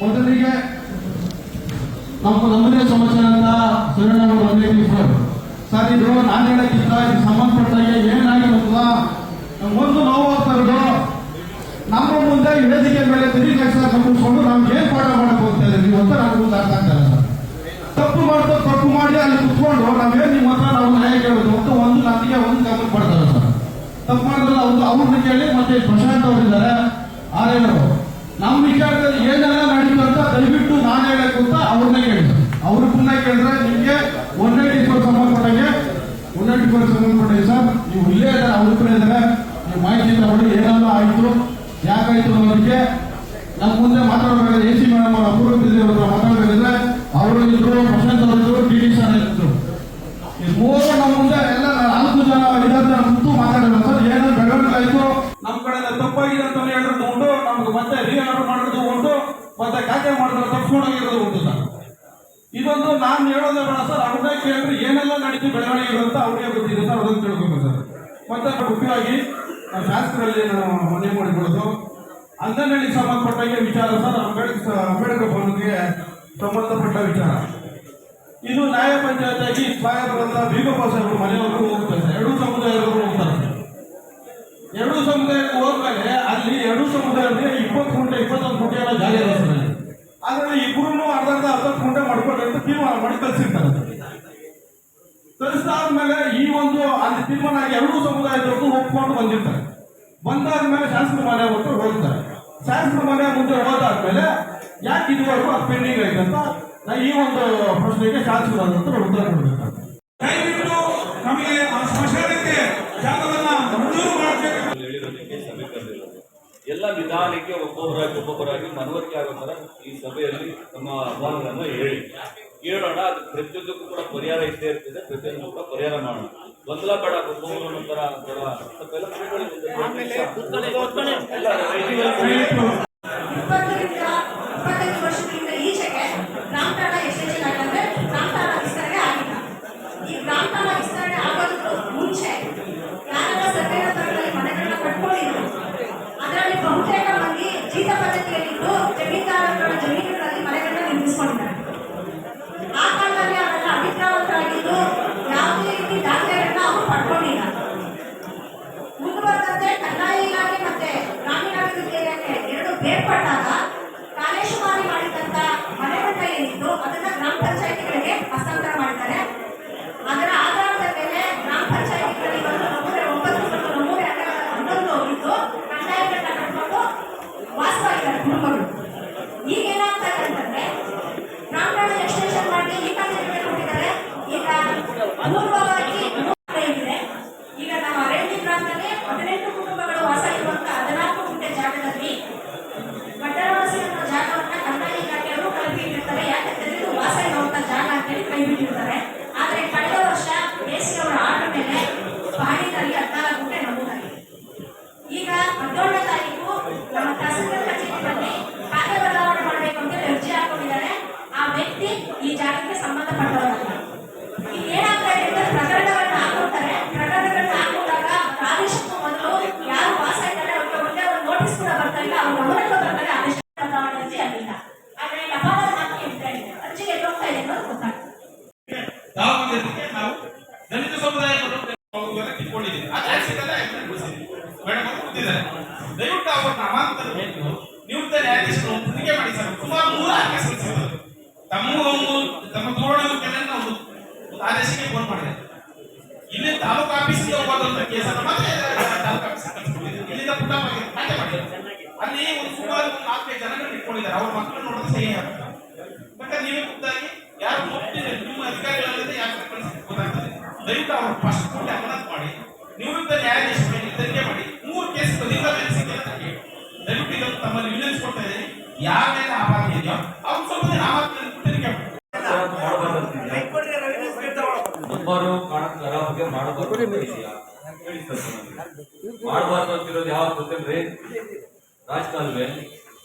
ಮೊದಲಿಗೆ ನಮ್ಮ ನಮ್ಮದೇ ಸಮಾಚಾರ ಅಂತ ಅವರು ಒಂದೇ ಸರ್, ಇದು ನಾನು ಹೇಳಕ್ಕಿಂತ ಇದು ಸಂಬಂಧಪಟ್ಟಾಗ ಏನಾಗಿರುತ್ತಲ್ಲ ಒಂದು ನೋವು ನಮ್ಮ ಮುಂದೆ ವೇದಿಕೆ ಮೇಲೆ ತಿರುಗಿ ಲಕ್ಷ ಕೂತ್ಕೊಂಡು ನಾವು ಏನ್ ಪಾಠ ಮಾಡಕ್ ಹೋಗ್ತಾ ಇದ್ದೀವಿ ನೀವು ಅಂತ ನನಗೆ ಮುಂದೆ ಅರ್ಥ ಆಗ್ತಾ ಇಲ್ಲ ತಪ್ಪು ಮಾಡ್ತಾ, ತಪ್ಪು ಮಾಡಿ ಅಲ್ಲಿ ಕುತ್ಕೊಂಡು ನಾವೇನ್ ನಿಮ್ಮ ಹತ್ರ ನಾವು ನ್ಯಾಯ ಕೇಳೋದು ಮತ್ತು ಒಂದು ನನಗೆ ಒಂದು ಗಮನ ಪಡ್ತಾರೆ ಸರ್. ತಪ್ಪು ಮಾಡಿದ್ರೆ ಅವ್ರು ಅವ್ರನ್ನ ಕೇಳಿ ಮತ್ತೆ ಪ್ರಶಾಂತ್ ಅವರಿದ್ದಾರೆ. ಆರೇನವರು ನಮ್ಮ ವಿಚಾರದಲ್ಲಿ ಏನೆಲ್ಲ ನಡೀತು ಅಂತ ದಯವಿಟ್ಟು ನಾನು ಹೇಳಬೇಕು ಅಂತ ಅವ್ರನ್ನ ಕೇಳಿದ್ರು ಅವ್ರು ಪುನಃ ಕೇಳಿದ್ರೆ ನಿಮ್ಗೆ ಒನ್ ಏಟಿ ಫೋರ್ ಸಂಬಂಧಪಟ್ಟಂಗೆ ಒನ್ ಏಟಿ ಫೋರ್ ಸಂಬಂಧಪಟ್ಟಂಗೆ ಸರ್, ನೀವು ಇಲ್ಲೇ ಇದ್ದಾರೆ ಅವ್ರ ಹತ್ರ ಇದ್ದಾರೆ ನೀವು ಮಾಹಿತಿ ತಗೊಂಡು ಏನೆಲ್ಲ ಆಯಿತು ಯಾಕಾಯ್ತು ಅನ್ನೋದಕ್ಕೆ ನಮ್ಮ ಮುಂದೆ ಮಾತಾಡಬೇಕಾದ್ರೆ ಎ ಸಿ ಮೇಡಮ್ ಅವರು ಅಪೂರ್ವ ಮಾತಾಡಬೇಕಾದ್ರೆ ಅವರು ಇದ್ರು ಪ್ರಶಾಂತ್ ಅವರು ಇದ್ರು ಟಿ ಡಿ ಸರ್ ಇದ್ರು ಈ ಮೂವರು ನಮ್ಮ ಎಲ್ಲ ನಾಲ್ಕು ಜನ ವಿದ್ಯಾರ್ಥಿಗಳ ಕುಂತು ಮಾತಾಡಿದ್ರು ಸರ್ ಏನೋ ಬೆಳವಣಿಗೆ ನಮ್ಮ ಕಡೆ ತಪ್ಪಾಗಿದೆ ಅಂತ ಹೇಳಿರೋದು ಉಂಟು ನಮ್ಗೆ ಮತ್ತೆ ರೀ ಆರ್ಡರ್ ಮಾಡೋದು ಉಂಟು. ಮತ್ತೆ ಖಾತೆ ಮಾಡಿದ್ರೆ ತಪ್ಪಿಸ್ಕೊಂಡೋಗಿರೋದು ಉಂಟು ಸರ್. ಇದೊಂದು ನಾನು ಹೇಳೋದೇ ಬೇಡ ಸರ್. ಅವ್ರನ್ನ ಕೇಳಿದ್ರೆ ಏನೆಲ್ಲ ನಡೀತು ಬೆಳವಣಿಗೆ ಅಂತ ಅವ್ರಿಗೆ ಗೊತ್ತಿದೆ ಸರ್. ಅದನ್ನು ತಿಳ್ಕೊಬೇಕು ಸರ್. ಮತ್ತೆ ಮುಖ್ಯವಾಗಿ ಶಾಸಕರಲ್ಲಿ ನಾವು ಮನೆ ಮಾಡಿಕೊಳ್ಳೋದು ಅಂಗನಹಳ್ಳಿಗೆ ಸಂಬಂಧಪಟ್ಟಾಗೆ ವಿಚಾರ ಸರ್. ಅಂಬೇಡ್ಕರ್ ಅಂಬೇಡ್ಕರ್ ಭವನಕ್ಕೆ ಸಂಬಂಧಪಟ್ಟ ವಿಚಾರ. ಇದು ನ್ಯಾಯ ಪಂಚಾಯತ್ ಆಗಿ ಸಾಹೇಬರಂತ ಬೀಗಪ್ಪ ಸಾಹೇಬರು ಮನೆಯವರು ಹೋಗ್ತಾರೆ ಎರಡೂ ಸಮುದಾಯದವರು ಹೋಗ್ತಾರೆ. ಎರಡೂ ಸಮುದಾಯಕ್ಕೆ ಹೋದ್ಮೇಲೆ ಅಲ್ಲಿ ಎರಡೂ ಸಮುದಾಯದಲ್ಲಿ ಇಪ್ಪತ್ತು ಗುಂಟೆ, ಇಪ್ಪತ್ತೊಂದು ಗುಂಟೆ ಎಲ್ಲ ಜಾಗ ಇದೆ. ಆದ್ರೆ ಇಬ್ಬರು ಅರ್ಧ ಅರ್ಧ ಹತ್ತು ಗುಂಟೆ ಮಾಡ್ಕೊಂಡು ಅಂತ ತೀರ್ಮಾನ ಮಾಡಿ ಕಳಿಸಿರ್ತಾರೆ ಕಳಿಸಿದಾದ್ಮೇಲೆ ಈ ಒಂದು ಅಲ್ಲಿ ತೀರ್ಮಾನ ಆಗಿ ಎರಡೂ ಸಮುದಾಯದವರು ಒಪ್ಕೊಂಡು ಬಂದಿರ್ತಾರೆ ಬಂದಾದ್ಮೇಲೆ ಶಾಸ್ತ್ರ ಮನೆ ಹೊತ್ತು ಹೋಗ್ತಾರೆ ಶಾಸನ ಮನೆ ಮುಂದೆ ಹೋದಾದ್ಮೇಲೆ ಯಾಕೆ ಇದುವರೆಗೂ ಅದು ಪೆಂಡಿಂಗ್ ಆಯ್ತು ಅಂತ ನಾ ಈ ಒಂದು ಪ್ರಶ್ನೆಗೆ ಶಾಸಕರ ಹತ್ರ ಉತ್ತರ ಕೊಡಬೇಕು ದಯವಿಟ್ಟು ನಮಗೆ ಆ ಸ್ಮಶಾನಕ್ಕೆ ಜಾಗವನ್ನ ಮಂಜೂರು ಮಾಡಬೇಕು. ಹೇಳಿರೋದಕ್ಕೆ ಸಭೆ ಕರೆದಿರೋದು ಎಲ್ಲ ನಿಧಾನಕ್ಕೆ ಒಬ್ಬೊಬ್ಬರಾಗಿ ಒಬ್ಬೊಬ್ಬರಾಗಿ ಮನವರಿಕೆ ಆಗೋ ಥರ ಈ ಸಭೆಯಲ್ಲಿ ನಮ್ಮ ಅಹವಾಲುಗಳನ್ನ ಹೇಳಿ. ಕೇಳೋಣ ಅದು ಪ್ರತಿಯೊಂದಕ್ಕೂ ಕೂಡ ಪರಿಹಾರ ಇದ್ದೇ ಇರ್ತದೆ ಪ್ರತಿಯೊಂದಕ್ಕೂ ಕೂಡ ಪರಿಹಾರ ಮಾಡೋಣ. ಗೊಂದಲ ಬೇಡ ಒಬ್ಬೊಬ್ಬರು ನಂತರ ಎಲ್ಲ রামটারা ಇಟ್ಕೊಂಡಿದ್ದಾರೆ ಅವ್ರ ಮಕ್ಕಳು ನೋಡಿದ್ರೆ ಸಹಿ ಹಾಕ್ತಾರೆ ನೀವು ನೀವೇ ಖುದ್ದಾಗಿ ಯಾರು ಮುಟ್ಟಿದೆ ನಿಮ್ಮ ಅಧಿಕಾರಿಗಳಿಂದ ಯಾಕೆ ಗೊತ್ತಾಗ್ತದೆ. ದಯವಿಟ್ಟು ಅವ್ರ ಫಸ್ಟ್ ಕೊಟ್ಟು ಅಮಾನತ್ ಮಾಡಿ ನಿವೃತ್ತ ನ್ಯಾಯಾಧೀಶ ಮೇಲೆ ತನಿಖೆ ಮಾಡಿ ಮೂರು ಕೇಸ್ ಬದಿಲ್ಲ ಮೇಲೆ ಸಿಕ್ಕಿಲ್ಲ ದಯವಿಟ್ಟು ಇದನ್ನು ತಮ್ಮಲ್ಲಿ ವಿನಂತಿ ಕೊಡ್ತಾ ಇದ್ದೀನಿ. ಯಾರ ಮೇಲೆ ಆಪಾದನೆ ಇದೆಯೋ ಅವ್ರು ಸ್ವಲ್ಪ ದಿನ ಆಪಾದನೆ ತನಿಖೆ ಒಬ್ಬರು ಕರಾವಳಿಗೆ ಮಾಡಬಾರ್ದು ಇದೆಯಾ. ಮಾಡಬಾರ್ದು ಅಂತಿರೋದು ಯಾವ್ದು ಗೊತ್ತೇನ್ರಿ? ರಾಜಕಾಲುವೆ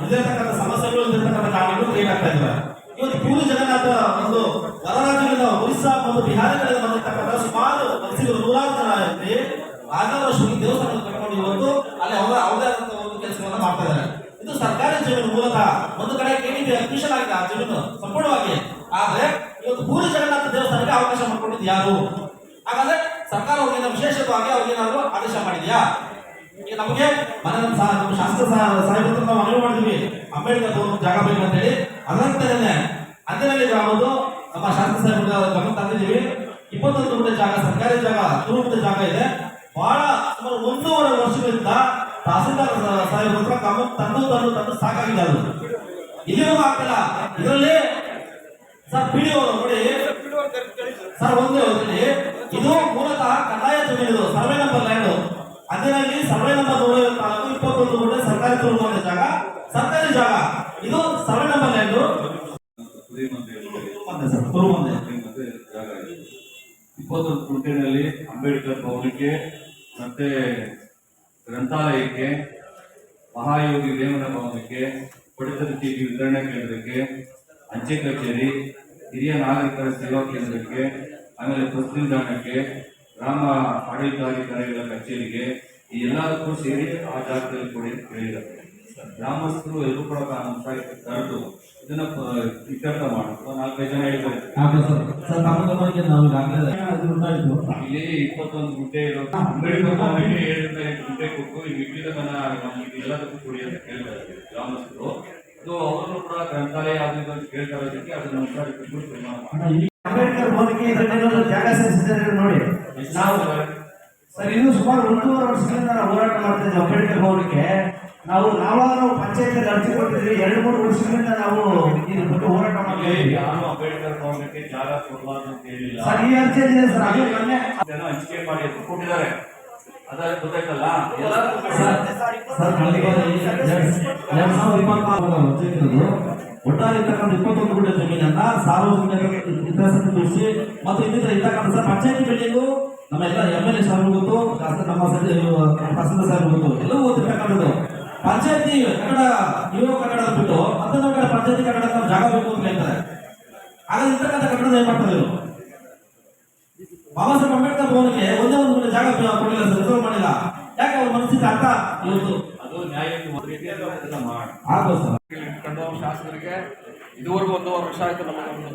ಇಲ್ಲಿರ್ತಕ್ಕಂಥ ಸಮಸ್ಯೆಗಳು ಅಲ್ಲಿರ್ತಕ್ಕಂಥ ಕಾರ್ಯಗಳು ಕ್ರಿಯೇಟ್ ಆಗ್ತಾ ಇವತ್ತು ಪೂರ್ವ ಜಗನ್ನಾಥ ಒಂದು ಹೊರರಾಜ್ಯಗಳಿಂದ ಒರಿಸ್ಸಾ ಮತ್ತು ಬಿಹಾರಗಳಿಂದ ಬಂದಿರತಕ್ಕಂಥ ಸುಮಾರು ಮನಸ್ಸಿಗೆ ನೂರಾರು ಜನ ಇರ್ಲಿ ಆಗಾವರ್ಷವಾಗಿ ದೇವಸ್ಥಾನ ಕಟ್ಕೊಂಡು ಇವತ್ತು ಅಲ್ಲಿ ಅವರ ಅವರೇ ಆದಂತಹ ಒಂದು ಕೆಲಸವನ್ನ ಮಾಡ್ತಾ ಇದ್ದಾರೆ. ಇದು ಸರ್ಕಾರಿ ಜಮೀನು ಮೂಲತಃ ಒಂದು ಕಡೆ ಏನಿದೆ ಅಡ್ಮಿಷನ್ ಆಗಿದೆ ಆ ಜಮೀನು, ಸಂಪೂರ್ಣವಾಗಿ. ಆದ್ರೆ ಇವತ್ತು ಪೂರ್ವ ಜಗನ್ನಾಥ ದೇವಸ್ಥಾನಕ್ಕೆ ಅವಕಾಶ ಮಾಡ್ಕೊಂಡಿದ್ದು ಯಾರು? ಹಾಗಾದ್ರೆ ಸರ್ಕಾರ ಅವ್ರಿಗೆ ವಿಶೇಷವಾಗಿ ಅವ್ರಿಗೆ ಏನಾದ್ರು ಆದೇಶ ಮಾಡಿದ್ಯಾ? ನಮಗೆ ಮನ ಶಾಸ್ತ್ರ ಸಾ- ನಮ್ಮ ಶಾಸಕ ಸಾ- ಸಾಹೇಬ್ರ ನಾವು ಮನವಿ ಮಾಡಿದ್ವಿ. ಅಂಬೇಡ್ಕರ್ ಭವನ ಜಾಗ ಬೇಕು ಅಂತ ಹೇಳಿ ಅದರಂತೆಯೇ ಅಂದಿನಲ್ಲಿ ಗ್ರಾಮದ್ದು ನಮ್ಮ ಶಾಸ್ತ್ರ ಸಾಹೇಬ್ರ ಗಮನ ತಂದಿದ್ದೀವಿ. ಇಪ್ಪತ್ತೊಂದು ಗುಂಟೆ ಜಾಗ, ಸರ್ಕಾರಿ ಜಾಗ ನೂರು ಜಾಗ ಇದೆ. ಬಹಳ ಸುಮಾರು ಒಂದೂವರೆ ವರ್ಷಗಳಿಂದ ತಹಸೀಲ್ದಾರ್ ಸಾಹೇಬ್ರ ಹತ್ರ ಕಮ್ಮ ತಂದು ತಂದು ತಂದು ಸಾಕಾಗಿದೆ ಅದು. ಇಲ್ಲಿಯೂ ಆಗ್ತಿಲ್ಲ. ಇದರಲ್ಲಿ ಸರ್ ಪಿಡಿಒ ನೋಡಿ. ಸರ್, ಒಂದು ಇದು ಮೂಲತಃ ಕಡ್ಡಾಯ ಜಮೀನು ಸರ್ವೆ ನಂಬರ್ ಲ್ಯಾಂಡ್. ಅದರಲ್ಲಿ ಸರ್ವೆ ನಂಬರ್ ನೂರ ಇಪ್ಪತ್ತೊಂದು ಕೂಡ ಸರ್ಕಾರಿ ತುಳುವಂತ ಜಾಗ, ಸರ್ಕಾರಿ ಜಾಗ ಇದು ಸರ್ವೆ ನಂಬರ್ ಲ್ಯಾಂಡ್. ಇಪ್ಪತ್ತೊಂದು ಕುಂಟೆನಲ್ಲಿ ಅಂಬೇಡ್ಕರ್ ಭವನಕ್ಕೆ, ಮತ್ತೆ ಗ್ರಂಥಾಲಯಕ್ಕೆ, ಮಹಾಯೋಗಿ ವೇಮನ ಭವನಕ್ಕೆ ಪಡಿತರ ಚೀಟಿ ವಿತರಣಾ ಕೇಂದ್ರಕ್ಕೆ, ಅಂಚೆ ಕಚೇರಿ, ಹಿರಿಯ ನಾಗರಿಕರ ಸೇವಾ ಕೇಂದ್ರಕ್ಕೆ, ಆಮೇಲೆ ಬಸ್ ನಿಲ್ದಾಣಕ್ಕೆ ಗ್ರಾಮ ಆಡಳಿತಾಧಿಕಾರಿಗಳ ಕಚೇರಿಗೆ ಈ ಎಲ್ಲದಕ್ಕೂ ಸೇರಿ ಆ ಜಾಗದಲ್ಲಿ ಕೊಡಿ ಅಂತ ಹೇಳಿದ್ದಾರೆ. ಗ್ರಾಮಸ್ಥರು ಎಲ್ಲರೂ ಕೂಡ ಕರೆದು ಇದನ್ನ ಇತ್ಯರ್ಥ ಮಾಡೋದು ನಾಲ್ಕೈದು ಜನ ಉಂಟಾಯಿತು ಇಲ್ಲಿ ಇಪ್ಪತ್ತೊಂದು ಗುಡ್ಡೆ ಇರೋ ಗುಂಟೆ ಕೊಟ್ಟು ಈ ನಮ್ಗೆ ಎಲ್ಲದಕ್ಕೂ ಕೊಡಿ ಅಂತ ಕೇಳ್ತಾ ಗ್ರಾಮಸ್ಥರು. ಅದು ಅವರನ್ನು ಕೂಡ ಗ್ರಂಥಾಲಯ ಅದು ಇದು ಅಂತ ಕೇಳ್ತಾ ಇರೋದಕ್ಕೆ ಅದನ್ನ. ಅಂಬೇಡ್ಕರ್ ಜಾಗ ಸೇರಿಸಿದ್ದಾರೆ ನೋಡಿ. ನಾವು ಸರ್ ಇನ್ನು ಸುಮಾರು ಒಂದೂವರೆ ವರ್ಷಗಳಿಂದ ನಾವು ಹೋರಾಟ ಮಾಡ್ತಾ ಇದ್ದೀವಿ ಅಂಬೇಡ್ಕರ್ ಭವನಕ್ಕೆ ನಾವು ನಾವಾಗ ನಾವು ಪಂಚಾಯತ್ ಅರ್ಜಿ ಕೊಟ್ಟಿದ್ವಿ ಎರಡು ಮೂರು ವರ್ಷಗಳಿಂದ ನಾವು ಇದ್ರ ಬಗ್ಗೆ ಹೋರಾಟ ಮಾಡ್ತಾ ಇದ್ದೀವಿ ಯಾರು ಅಂಬೇಡ್ಕರ್ ಭವನಕ್ಕೆ ಜಾಗ ಕೊಡಬಾರ್ದು ಅಂತ ಹೇಳಿಲ್ಲ ಸರ್ ಈ ಅರ್ಜಿ ಇದೆ ಸರ್ ಅದು ಮೊನ್ನೆ ಜನ ಹಂಚಿಕೆ ಮಾಡಿ ಕೊಟ್ಟಿದ್ದಾರೆ ಅದಾದ್ರೆ ಗೊತ್ತಾಯ್ತಲ್ಲ ಸರ್ ಸರ್ ಒಟ್ಟಾರೆ ಇರ್ತಕ್ಕಂಥ ಇಪ್ಪತ್ತೊಂದು ಗುಂಟೆ ಜಮೀನನ್ನ ಸಾರ್ವಜನಿಕ ಹಿತಾಸಕ್ತಿ ದೃಷ್ಟಿ ಮತ್ತು ಇನ್ನಿತರ ಇರ್ತಕ್ಕಂಥ ಸರ್ ಪಂಚಾಯತಿ ಬಿಲ್ಡಿಂಗು ನಮ್ಮ ಎಲ್ಲ ಎಂ ಎಲ್ ಎ ಸಾಹೇಬ್ ಗೊತ್ತು ನಮ್ಮ ತಹಸೀಲ್ದಾರ್ ಸಾಹೇಬ್ ಗೊತ್ತು. ಎಲ್ಲವೂ ಗೊತ್ತಿರ್ತಕ್ಕಂಥದ್ದು ಪಂಚಾಯತಿ ಕನ್ನಡ ಯುವ ಕನ್ನಡ ಬಿಟ್ಟು ಮತ್ತೊಂದು ಕಡೆ ಪಂಚಾಯತಿ ಕನ್ನಡ ಜಾಗ ಬೇಕು ಅಂತ ಹೇಳ್ತಾರೆ. ಆಗ ಇರ್ತಕ್ಕಂಥ ಕನ್ನಡ ಏನ್ ಮಾಡ್ತಾರೆ ಇವರು? ಬಾಬಾ ಸಾಹೇಬ್ ಅಂಬೇಡ್ಕರ್ ಭವನಕ್ಕೆ ಒಂದೇ ಒಂದು ಕಡೆ ಜಾಗ ಕೊಡಲಿಲ್ಲ ಸರ್ ರಿಸರ್ವ್ ಮಾಡಿಲ್ಲ. ಯಾಕೆ ಅವ್ರ ಮನಸ್ಸಿಗೆ ಅರ್ಥ ಇವತ್ತು ಅದು ನ್ಯಾಯ ಮಾಡಿ ಸರ್. ಶಾಸಕರಿಗೆ ಇದುವರೆಗೂ ಒಂದೂವರೆ ವರ್ಷ ಆಯ್ತು ನಮ್ಮ ಒಂದು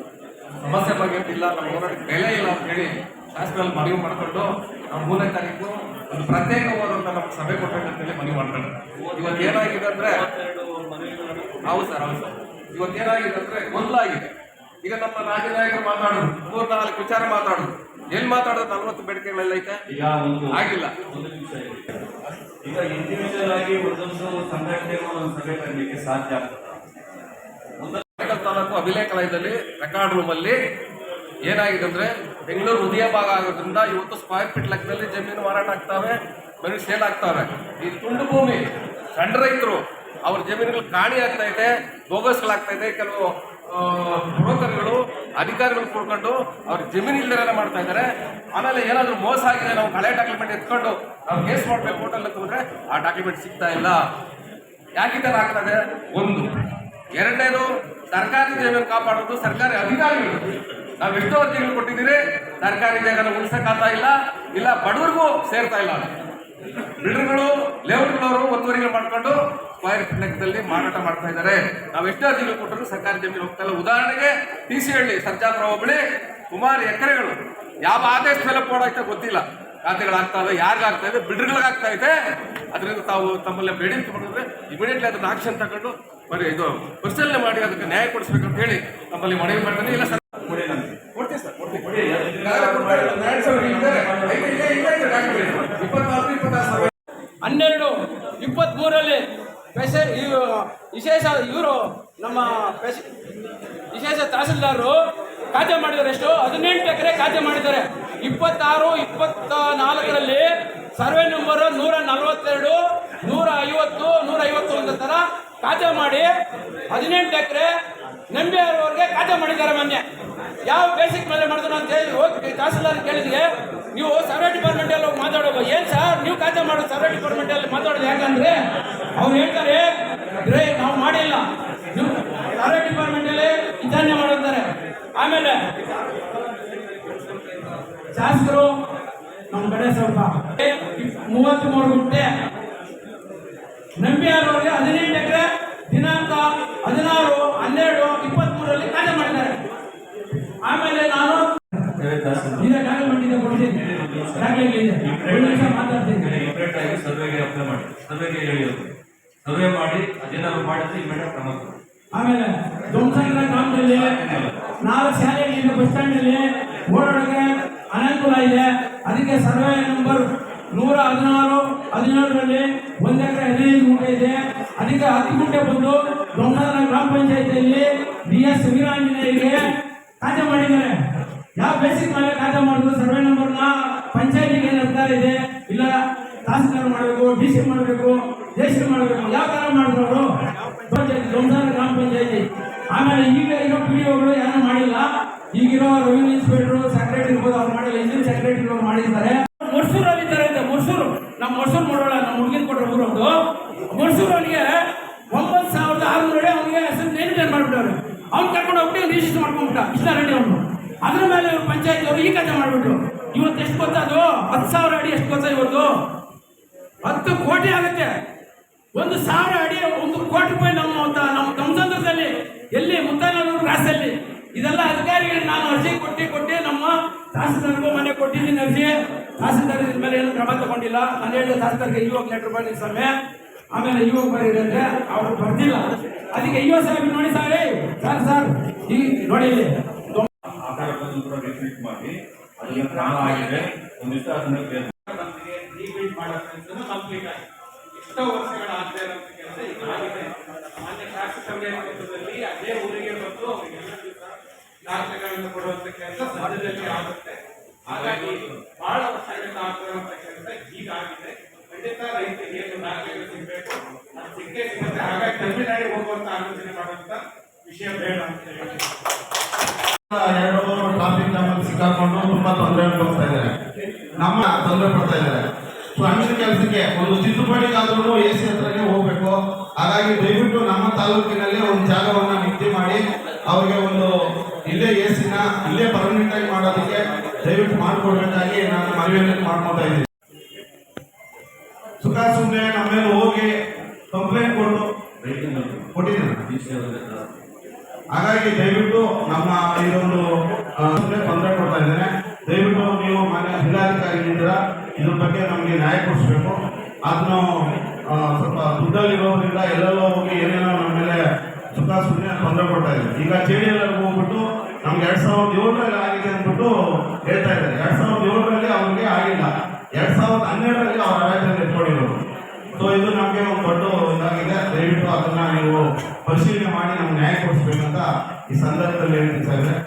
ಸಮಸ್ಯೆ ಬಗ್ಗೆ ಇಲ್ಲ ನಮ್ಮ ಹೋರಾಟಕ್ಕೆ ಬೆಲೆ ಇಲ್ಲ ಅಂತ ಹೇಳಿ ಶಾಸಕರಲ್ಲಿ ಮನವಿ ಮಾಡ್ಕೊಂಡು ನಾವು ಮೂರನೇ ತಾರೀಕು ಒಂದು ಪ್ರತ್ಯೇಕವಾದಂಥ ನಮ್ಗೆ ಸಭೆ ಕೊಟ್ಟಂತೇಳಿ ಮನವಿ ಮಾಡ್ಕೊಂಡು ಇವತ್ತು ಏನಾಗಿದೆ ಅಂದ್ರೆ ಹೌದು ಸರ್ ಹೌದು ಸರ್. ಇವತ್ತು ಏನಾಗಿದೆ ಅಂದ್ರೆ ಗೊಂದಲಾಗಿದೆ. ಈಗ ನಮ್ಮ ರಾಜ್ಯ ನಾಯಕರು ಮಾತಾಡೋದು ಮೂರ್ ನಾಲ್ಕು ವಿಚಾರ ಮಾತಾಡೋದು ಎಲ್ಲಿ ಮಾತಾಡೋದು? ನಲ್ವತ್ತು ಬೇಡಿಕೆಗಳೆಲ್ಲ ಐತೆ. ಈಗ ಒಂದು ಆಗಿಲ್ಲ. ಒಂದು ಈಗ ಇಂಡಿವಿಜುವಲ್ ಆಗಿ ಒಂದೊಂದು ಸಂಘಟನೆಗಳು ಒಂದು ಸಭೆ ಕರೀಲಿಕ್ಕೆ ಸಾಧ್ಯ ಆಗ್ತದೆ. ತಾಲೂಕು ಅಭಿಲೇಖಾಲಯದಲ್ಲಿ ರೆಕಾರ್ಡ್ ರೂಮಲ್ಲಿ ಏನಾಗಿದೆ ಅಂದ್ರೆ ಬೆಂಗಳೂರು ಹೃದಯ ಭಾಗ ಆಗೋದ್ರಿಂದ ಇವತ್ತು ಸ್ಕ್ವೇರ್ ಫೀಟ್ ಲೆಕ್ಕದಲ್ಲಿ ಜಮೀನು ಮಾರಾಟ ಆಗ್ತವೆ, ಮನೆ ಸೇಲ್ ಆಗ್ತವೆ. ಈ ತುಂಡು ಭೂಮಿ ಸಣ್ಣ ರೈತರು ಅವ್ರ ಜಮೀನುಗಳು ಕಾಣಿ ಆಗ್ತಾ ಇದೆ, ಬೋಗಸ್ಗಳಾಗ್ತಾ ಇದೆ. ಕೆಲವು ಬ್ರೋಕರ್ಗಳು, ಅಧಿಕಾರಿಗಳು ಕೂಡ್ಕೊಂಡು ಅವ್ರ ಜಮೀನು ಇಲ್ದಿರ ಮಾಡ್ತಾ ಇದ್ದಾರೆ. ಆಮೇಲೆ ಏನಾದರೂ ಮೋಸ ಆಗಿದೆ, ನಾವು ಹಳೆ ಡಾಕ್ಯುಮೆಂಟ್ ಎತ್ಕೊಂಡು ನಾವು ಕೇಸ್ ಮಾಡಬೇಕು ಕೋರ್ಟಲ್ಲಿ ತಗೊಂಡ್ರೆ ಆ ಡಾಕ್ಯುಮೆಂಟ್ ಸಿಗ್ತಾ ಇಲ್ಲ. ಯಾಕೆ ಥರ ಆಗ್ತದೆ? ಒಂದು, ಎರಡನೇದು ಸರ್ಕಾರಿ ಜಮೀನು ಕಾಪಾಡೋದು ಸರ್ಕಾರಿ ಅಧಿಕಾರಿಗಳು ನಾವು ಎಷ್ಟೋ ಅರ್ಜಿಗಳು ಕೊಟ್ಟಿದ್ದೀರಿ, ಸರ್ಕಾರಿ ಜಾಗನ ಉಳಿಸಕ್ಕಾಗ್ತಾ ಇಲ್ಲ ಇಲ್ಲ ಬಡವರಿಗೂ ಸೇರ್ತಾ ಇಲ್ಲ. ಬಿಲ್ಡರ್ಗಳು, ಲೇಔಟ್ಗಳವರು ಒತ್ತುವರಿಗಳು ಮಾಡ್ಕೊಂಡು ಸ್ಕ್ವೈರ್ ಲೆಕ್ಕದಲ್ಲಿ ಮಾರಾಟ ಮಾಡ್ತಾ ಇದ್ದಾರೆ. ನಾವು ಎಷ್ಟೋ ಅರ್ಜಿಗಳು ಕೊಟ್ಟರು ಸರ್ಕಾರಿ ಜಮೀನು ಹೋಗ್ತಾ ಇಲ್ಲ. ಉದಾಹರಣೆಗೆ ಟಿ ಸಿ ಹಳ್ಳಿ, ಸರ್ಜಾಪುರ ಹೋಬಳಿ, ಸುಮಾರು ಎಕರೆಗಳು. ಯಾವ ಆದೇಶ ಮೇಲೆ ಕೊಡೋಕೆ ಗೊತ್ತಿಲ್ಲ. ಖಾತೆಗಳಾಗ್ತಾ ಇದೆ ಯಾರಿಗಾಗ್ತಾ ಇದೆ? ಬಿಲ್ಡರ್ಗಳಿಗಾಗ್ತಾ ಇದೆ. ಅದರಿಂದ ತಾವು ತಮ್ಮಲ್ಲೇ ಬೇಡಿಕೆ ಮಾಡಿದ್ರೆ ಇಮಿಡಿಯೇಟ್ಲಿ ಅದನ್ನ ಆಕ್ಷನ್ ತಗೊಂಡು ಬರೀ ಇದು ಪರಿಶೀಲನೆ ಮಾಡಿ ಅದಕ್ಕೆ ನ್ಯಾಯ ಕೊಡಿಸ್ಬೇಕಂತ ಹೇಳಿ ನಮ್ಮಲ್ಲಿ ಮನವಿ ಮಾಡ್ತಾನೆ. ಇಲ್ಲ ಸರ್ ಸರ್ ಹನ್ನೆರಡು ಇಪ್ಪತ್ತ್ಮೂರರಲ್ಲಿ ಮೂರಲ್ಲಿ ವಿಶೇಷ ಇವರು ನಮ್ಮ ವಿಶೇಷ ತಹಸೀಲ್ದಾರರು ಖಾತೆ ಮಾಡಿದ್ದಾರೆ ಎಷ್ಟು? ಹದಿನೆಂಟು ಎಕರೆ ಖಾತೆ ಮಾಡಿದ್ದಾರೆ. ಇಪ್ಪತ್ತಾರು ಇಪ್ಪತ್ತ ನಾಲ್ಕರಲ್ಲಿ ಸರ್ವೆ ನಂಬರ್ ನೂರ ನಲವತ್ತೆರಡು, ನೂರ ಐವತ್ತು, ನೂರ ಐವತ್ತೊಂದು ತರ ಖಾತೆ ಮಾಡಿ ಹದಿನೆಂಟು ಎಕರೆ ನಂಬಿ ಖಾತೆ ಖಾತೆ ಮಾಡಿದ್ದಾರೆ ಮೊನ್ನೆ. ಯಾವ ಬೇಸಿಕ್ ಮೇಲೆ ಮಾಡಿದ್ರು ಅಂತ ಹೇಳಿ ಹೋಗಿ ತಹಸೀಲ್ದಾರ್ ಕೇಳಿದ್ಗೆ ನೀವು ಸರ್ವೆ ಡಿಪಾರ್ಟ್ಮೆಂಟ್ ಅಲ್ಲಿ ಮಾತಾಡೋದು. ಏನ್ ಸರ್, ನೀವು ಖಾತೆ ಮಾಡೋದು ಸರ್ವೆ ಡಿಪಾರ್ಟ್ಮೆಂಟ್ ಅಲ್ಲಿ ಮಾತಾಡೋದು ಯಾಕಂದ್ರೆ ಅವ್ರು ಹೇಳ್ತಾರೆ ರೇ ನಾವು ಮಾಡಿಲ್ಲ ನೀವು ಸರ್ವೆ ಡಿಪಾರ್ಟ್ಮೆಂಟ್ ಅಲ್ಲಿ ವಿಚಾರಣೆ ಮಾಡಿರ್ತಾರೆ ಆಮೇಲೆ ಶಾಸಕರು ನಮ್ಮ ಕಡೆ ಸ್ವಲ್ಪ. ಮೂವತ್ತ್ ಮೂರು ಗುಂಟೆ. ನಂಬಿಯಾರವರಿಗೆ ಹದಿನೆಂಟು ಎಕರೆ ದಿನಾಂಕ ಹದಿನಾರು ಹನ್ನೆರಡು ಇಪ್ಪತ್ತ್ ಮೂರರಲ್ಲಿ ಕಾರ್ಯ ಮಾಡಿದ್ದಾರೆ. ಆಮೇಲೆ ನಾನು ಈಗ ಕಾರ್ಯ ಮಾಡಿದ್ದೆ ಕೊಡ್ತೀನಿ. ಮಾತಾಡ್ತೀನಿ. ಸರ್ವೆಗೆ ಅಪ್ಲೈ ಮಾಡಿ. ಸರ್ವೆಗೆ ಹೇಳಿರೋದು ಸರ್ವೆ ಮಾಡಿ ಅದೇನಾದ್ರು ಮಾಡಿದ್ರೆ ಇಮಿಡಿಯೇಟ್ ಕ್ರಮ ಆಮೇಲೆ ಧ್ವಂಸಂದ್ರ ಗ್ರಾಮದಲ್ಲಿ ನಾಲ್ಕು ಶಾಲೆಗಳಿಂದ ಬಸ್ ಸ್ಟ್ಯಾಂಡಲ್ಲಿ ಓಡಾಡೋಕೆ ಅನುಕೂಲ ಇದೆ. ಅದಕ್ಕೆ ಸರ್ವೆ ನಂಬರ್ ನೂರ ಹದಿನಾರು, ಹದಿನೇಳರಲ್ಲಿ ಒಂದು ಎಕರೆ ಹದಿನೈದು ಗುಂಟೆ ಇದೆ. ಅದಕ್ಕೆ ಹತ್ತು ಗುಂಟೆ ಬಂದು ದೊಡ್ಡ ಗ್ರಾಮ ಪಂಚಾಯತಿಯಲ್ಲಿ ಬಿ ಎಸ್ ವೀರಾಂಜನೇಯರಿಗೆ ಖಾತೆ ಮಾಡಿದ್ದಾರೆ. ಯಾವ ಬೇಸಿಕ್ ಮೇಲೆ ಖಾತೆ ಮಾಡಿದ್ರು ಸರ್ವೆ ನಂಬರ್ನ ಪಂಚಾಯತಿಗೆ ಅಧಿಕಾರ ಇದೆ. ಇಲ್ಲ ತಹಸೀಲ್ದಾರ್ ಮಾಡಬೇಕು ಡಿ ಸಿ ಮಾಡಬೇಕು ಜೆ ಮಾಡಬೇಕು, ಯಾವ ಥರ ಮಾಡಿದ್ರು ಅವರು? ಪಂಚಾಯತಿ ಗ್ರಾಮ ಪಂಚಾಯತಿ. ಆಮೇಲೆ ಈಗ ಇರೋ ಪಿ ಡಿ ಒಗಳು ಯಾರು ಮಾಡಿಲ್ಲ. ಈಗಿರೋ ರೆವಿನ್ಯೂ ಇನ್ಸ್ಪೆಕ್ಟರ್ ಸೆಕ್ರೆಟರಿ ಇರ್ಬೋದು, ಅವ್ರು ಮಾಡಿಲ್ಲ ಇಂಜಿನ್ ಸೆಕ್ರೆಟರಿ ಅವ್ರು ಮಾಡಿದ್ದಾರೆ. ಮುರ್ಸೂರಲ್ಲಿ ಇದ್ದಾರೆ ಅಂತ ಮುರ್ಸೂರು ನಮ್ಮ ಮುರ್ಸೂರು ಮಾಡೋಣ ನಮ್ಮ ಹುಡುಗಿನ ಕೊಟ್ಟರೆ ಅವರು ಮುರ್ಸೂರು ಅವನಿಗೆ ಒಂಬತ್ತು ಸಾವಿರದ ಆರುನೂರು ಅವನಿಗೆ ಹೆಸರು ನೇಮಿಟೇಟ್ ಮಾಡಿಬಿಟ್ಟವ್ರು. ಅವ್ನು ಕರ್ಕೊಂಡು ಹೋಗ್ಬಿಟ್ಟು ರಿಜಿಸ್ಟರ್ ಮಾಡ್ಕೊಂಡ್ಬಿಟ್ಟ ರೆಡ್ಡಿ ಅವನು. ಅದ್ರ ಮೇಲೆ ಇವ್ರು ಪಂಚಾಯತ್ ಅವರು ಈ ಕಥೆ ಮಾಡಿಬಿಟ್ರು. ಇವತ್ತು ಎಷ್ಟು ಗೊತ್ತಾ ಅದು? ಹತ್ತು ಸಾವಿರ ಅಡಿ ಎಷ್ಟು ಗೊತ್ತಾ ಇವತ್ತು? ಹತ್ತು ಕೋಟಿ ಆಗುತ್ತೆ. ಒಂದು ಸಾವಿರ ಅಡಿ, ಒಂದು ಕೋಟಿ ರೂಪಾಯಿ ನಮ್ಮ ನಮ್ಮ ಗಮಸಂದ್ರದಲ್ಲಿ ಎಲ್ಲಿ ಮುದ್ದಾನೂರು ಕ್ರಾಸಲ್ಲಿ ಇದೆಲ್ಲ ಅಧಿಕಾರಿಗಳಿಗೆ ನಾನು ಅರ್ಜಿ ಕೊಟ್ಟು ಕೊಟ್ಟೆ ನಮ್ಮ ತಹಸೀಲ್ದಾರ್ಗೂ ಮನೆ ಕೊಟ್ಟಿದ್ದೀನಿ ಅರ್ಜಿ. ತಹಸೀಲ್ದಾರ್ ಇದ್ರ ಮೇಲೆ ಏನು ಕ್ರಮ ತಗೊಂಡಿಲ್ಲ. ನಾನು ಹೇಳಿದ ತಹಸೀಲ್ದಾರ್ಗೆ ಇವಾಗ ಲೆಟರ್ ಬನ್ನಿ ಸಮಯ ಆಮೇಲೆ ಇವಾಗ ಬರೀರಂತೆ ಅವರು ಬರ್ತಿಲ್ಲ ಅದಕ್ಕೆ ಅಯ್ಯೋ ಸಾಹೇಬ್ ನೋಡಿ ಸರ್ ಏ, ಸರ್ ಸರ್ ಈ ನೋಡಿ. ಮಾಡಿ ಅದಕ್ಕೆ ಕ್ರಮ ಆಗಿದೆ. ಒಂದು ದಿವಸ ಅದನ್ನ ಬೇರೆ ಕಂಪ್ಲೀಟ್ ಆಗಿದೆ. ಎಷ್ಟೋ ವರ್ಷಗಳ ಆಗದೆ ಇರೋ ಕೆಲಸ ಈಗ ಆಗಿದೆ ಮಾನ್ಯ ಶಾಸಕರ ನೇತೃತ್ವದಲ್ಲಿ ಅದೇ ಊರಿಗೆ ಬಂದು ಅವರಿಗೆಲ್ಲ ದಿವಸ ದಾಖಲೆಗಳನ್ನು ಕೊಡುವಂತ ಕೆಲಸ ಸದ್ಯದಲ್ಲಿ ಆಗುತ್ತೆ. ಹಾಗಾಗಿ ಬಹಳ ವರ್ಷಗಳಿಂದ ಆಗ್ತಿರುವಂತ ಕೆಲಸ ಈಗಾಗಿದೆ ಖಂಡಿತ ರೈತರಿಗೆ ಏನು ದಾಖಲೆಗಳು ಸಿಗಬೇಕು, ಅದು ಸಿಕ್ಕೇ ಸಿಗುತ್ತೆ. ಹಾಗಾಗಿ ತಮಿಳುನಾಡಿಗೆ ಹೋಗುವಂತ ಆಲೋಚನೆ ಮಾಡುವಂತ ವಿಷಯ ಬೇಡ ಅಂತ ಹೇಳಿ. ಎರಡು ಟ್ರಾಫಿಕ್ ಜಾಮ್ ಸಿಕ್ಕಾಕೊಂಡು ತುಂಬಾ ತೊಂದರೆ ಅನುಭವಿಸ್ತಾ ಇದ್ದಾರೆ. ನಮ್ಮ ತೊಂದರೆ ಪಡ್ತಾ ಇದ್ದಾರೆ. ಸೊ ಕೆಲಸಕ್ಕೆ ಒಂದು ತಿದ್ದುಪಡಿಗಾದ್ರೂ ಎ ಸಿ ಹತ್ರನೇ ಹೋಗ್ಬೇಕು. ಹಾಗಾಗಿ ದಯವಿಟ್ಟು ನಮ್ಮ ತಾಲೂಕಿನಲ್ಲಿ ಒಂದು ಜಾಗವನ್ನು ನಿಗದಿ ಮಾಡಿ, ಅವರಿಗೆ ಒಂದು ಇಲ್ಲೇ ಎ ಸಿನ ಇಲ್ಲೇ ಪರ್ಮನೆಂಟ್ ಆಗಿ ಮಾಡೋದಕ್ಕೆ ದಯವಿಟ್ಟು ಮಾಡಿಕೊಡ್ಬೇಕಾಗಿ ನಾನು ಮನವಿಯನ್ನು ಮಾಡ್ಕೊತಾ ಇದ್ದೀನಿ. ಸುಖ ಸುಮ್ಮನೆ ನಮ್ಮ ಮೇಲೆ ಹೋಗಿ ಕಂಪ್ಲೇಂಟ್ ಕೊಟ್ಟು ಕೊಟ್ಟಿದ್ದೀನಿ. ಹಾಗಾಗಿ ದಯವಿಟ್ಟು ನಮ್ಮ ಇದೊಂದು ತೊಂದರೆ ಕೊಡ್ತಾ ಇದ್ದೇನೆ. ದಯವಿಟ್ಟು ನೀವು ಮಾನ್ಯ ಜಿಲ್ಲಾಧಿಕಾರಿಗಳಿಂದ ಇದ್ರ ಬಗ್ಗೆ ನಮಗೆ ನ್ಯಾಯ ಕೊಡಿಸ್ಬೇಕು. ಅದನ್ನು ಸ್ವಲ್ಪ ದುಡ್ಡಲ್ಲಿರೋದ್ರಿಂದ ಎಲ್ಲೆಲ್ಲೋ ಹೋಗಿ ಏನೇನೋ ನಮ್ಮ ಮೇಲೆ ಸುಖ ಸುಮ್ಮನೆ ತೊಂದರೆ ಕೊಡ್ತಾ ಇದ್ದೀನಿ. ಈಗ ಎಲ್ ಹೋಗ್ಬಿಟ್ಟು ನಮ್ಗೆ ಎರಡ್ ಸಾವಿರದ ಏಳರಲ್ಲಿ ಆಗಿದೆ ಅಂದ್ಬಿಟ್ಟು ಹೇಳ್ತಾ ಇದ್ದಾರೆ. ಎರಡ್ ಸಾವಿರದ ಏಳರಲ್ಲಿ ಅವ್ರಿಗೆ ಆಗಿಲ್ಲ. ಎರಡ್ ಸಾವಿರದ ಹನ್ನೆರಡರಲ್ಲಿ ಅವ್ರ ಆಯ್ಕೆ ಎತ್ಕೊಂಡಿರೋರು. ಸೊ ಇದು ನಮಗೆ ಒಂದು ದೊಡ್ಡ ಇದಾಗಿದೆ. ದಯವಿಟ್ಟು ಅದನ್ನ ನೀವು ಪರಿಶೀಲನೆ ಮಾಡಿ ನಮ್ಗೆ ನ್ಯಾಯ ಕೊಡಿಸ್ಬೇಕಂತ ಈ ಸಂದರ್ಭದಲ್ಲಿ ಹೇಳ್ತಾ ಸರ್.